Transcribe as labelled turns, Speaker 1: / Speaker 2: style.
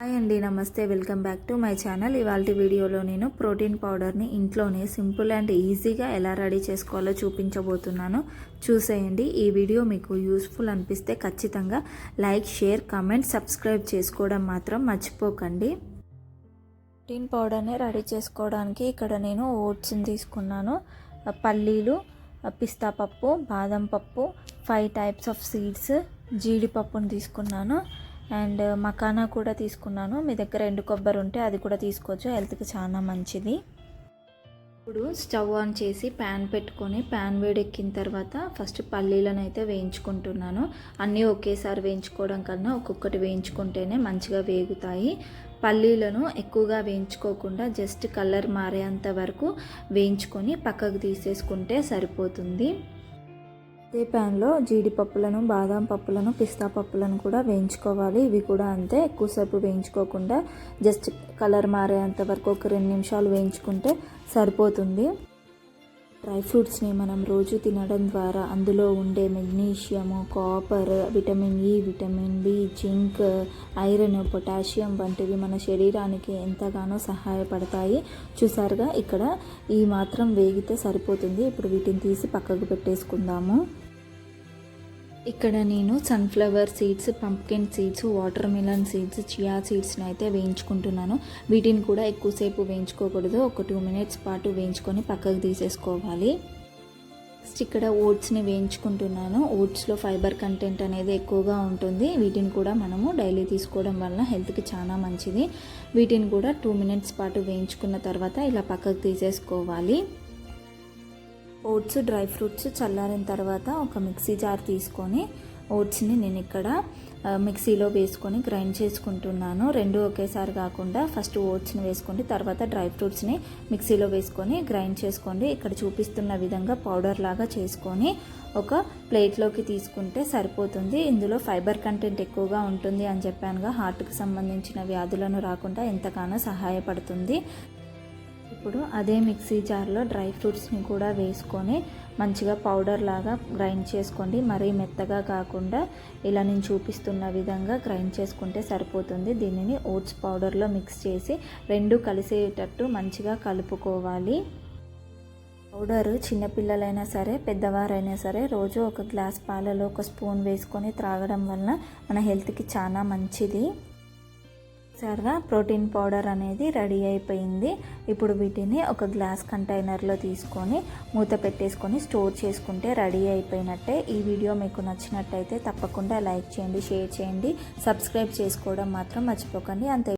Speaker 1: hi అండి నమస్తే welcome back to my channel ఇవాళ వీడియోలో నేను ప్రోటీన్ పౌడర్ని ఇంట్లోనే సింపుల్ అండ్ ఈజీగా ఎలా రెడీ చేసుకోవాలో చూపించబోతున్నాను చూసేయండి ఈ వీడియో మీకు యూస్ఫుల్ అనిపిస్తే ఖచ్చితంగా లైక్ షేర్ కామెంట్ సబ్స్క్రైబ్ చేసుకోవడం మాత్రం మర్చిపోకండి ప్రోటీన్ పౌడర్ని రెడీ చేసుకోవడానికి ఇక్కడ నేను ఓట్స్ని తీసుకున్నాను పల్లీలు పిస్తా పప్పు బాదం పప్పు ఫైవ్ టైప్స్ ఆఫ్ సీడ్స్ జీడిపప్పుని తీసుకున్నాను అండ్ మకానా కూడా తీసుకున్నాను మీ దగ్గర ఎండు కొబ్బరి ఉంటే అది కూడా తీసుకోవచ్చు హెల్త్కి చాలా మంచిది ఇప్పుడు స్టవ్ ఆన్ చేసి ప్యాన్ పెట్టుకొని ప్యాన్ వేడెక్కిన తర్వాత ఫస్ట్ పల్లీలను అయితే వేయించుకుంటున్నాను అన్నీ ఒకేసారి వేయించుకోవడం కన్నా ఒక్కొక్కటి వేయించుకుంటేనే మంచిగా వేగుతాయి పల్లీలను ఎక్కువగా వేయించుకోకుండా జస్ట్ కలర్ మారేంత వరకు వేయించుకొని పక్కకు తీసేసుకుంటే సరిపోతుంది అదే ప్యాన్లో జీడిపప్పులను బాదం పప్పులను పిస్తా పప్పులను కూడా వేయించుకోవాలి ఇవి కూడా అంతే ఎక్కువసేపు వేయించుకోకుండా జస్ట్ కలర్ మారేంత వరకు ఒక రెండు నిమిషాలు వేయించుకుంటే సరిపోతుంది డ్రై ఫ్రూట్స్ని మనం రోజు తినడం ద్వారా అందులో ఉండే magnesium copper vitamin E e, vitamin B zinc iron potassium వంటివి మన శరీరానికి ఎంతగానో సహాయపడతాయి చూసారుగా ఇక్కడ ఈ మాత్రం వేగితే సరిపోతుంది ఇప్పుడు వీటిని తీసి పక్కకు పెట్టేసుకుందాము ఇక్కడ నేను sunflower seeds pumpkin seeds watermelon seeds chia సీడ్స్ని అయితే వేయించుకుంటున్నాను వీటిని కూడా ఎక్కువసేపు వేయించుకోకూడదు ఒక టూ మినిట్స్ పాటు వేయించుకొని పక్కకు తీసేసుకోవాలి నెక్స్ట్ ఇక్కడ ఓట్స్ని వేయించుకుంటున్నాను ఓట్స్లో ఫైబర్ కంటెంట్ అనేది ఎక్కువగా ఉంటుంది వీటిని కూడా మనము డైలీ తీసుకోవడం వల్ల హెల్త్కి చాలా మంచిది వీటిని కూడా టూ మినిట్స్ పాటు వేయించుకున్న తర్వాత ఇలా పక్కకు తీసేసుకోవాలి ఓట్స్ డ్రై ఫ్రూట్స్ చల్లారిన తర్వాత ఒక మిక్సీ జార్ తీసుకొని ఓట్స్ని నేను ఇక్కడ మిక్సీలో వేసుకొని గ్రైండ్ చేసుకుంటున్నాను రెండు ఒకేసారి కాకుండా ఫస్ట్ ఓట్స్ని వేసుకోండి తర్వాత డ్రై ఫ్రూట్స్ని మిక్సీలో వేసుకొని గ్రైండ్ చేసుకోండి ఇక్కడ చూపిస్తున్న విధంగా పౌడర్ లాగా చేసుకొని ఒక ప్లేట్లోకి తీసుకుంటే సరిపోతుంది ఇందులో ఫైబర్ కంటెంట్ ఎక్కువగా ఉంటుంది అని చెప్పానుగా హార్ట్కి సంబంధించిన వ్యాధులను రాకుండా ఎంతగానో సహాయపడుతుంది ఇప్పుడు అదే మిక్సీ జార్లో డ్రై ఫ్రూట్స్ని కూడా వేసుకొని మంచిగా పౌడర్ లాగా గ్రైండ్ చేసుకోండి మరీ మెత్తగా కాకుండా ఇలా నేను చూపిస్తున్న విధంగా గ్రైండ్ చేసుకుంటే సరిపోతుంది దీనిని ఓట్స్ పౌడర్లో మిక్స్ చేసి రెండు కలిసేటట్టు మంచిగా కలుపుకోవాలి పౌడరు చిన్నపిల్లలైనా సరే పెద్దవారైనా సరే రోజు ఒక గ్లాస్ పాలలో ఒక స్పూన్ వేసుకొని త్రాగడం వలన మన హెల్త్కి చాలా మంచిది సరదా ప్రోటీన్ పౌడర్ అనేది రెడీ అయిపోయింది ఇప్పుడు వీటిని ఒక గ్లాస్ కంటైనర్లో తీసుకొని మూత పెట్టేసుకొని స్టోర్ చేసుకుంటే రెడీ అయిపోయినట్టే ఈ వీడియో మీకు నచ్చినట్టయితే తప్పకుండా లైక్ చేయండి షేర్ చేయండి సబ్స్క్రైబ్ చేసుకోవడం మాత్రం మర్చిపోకండి అంతే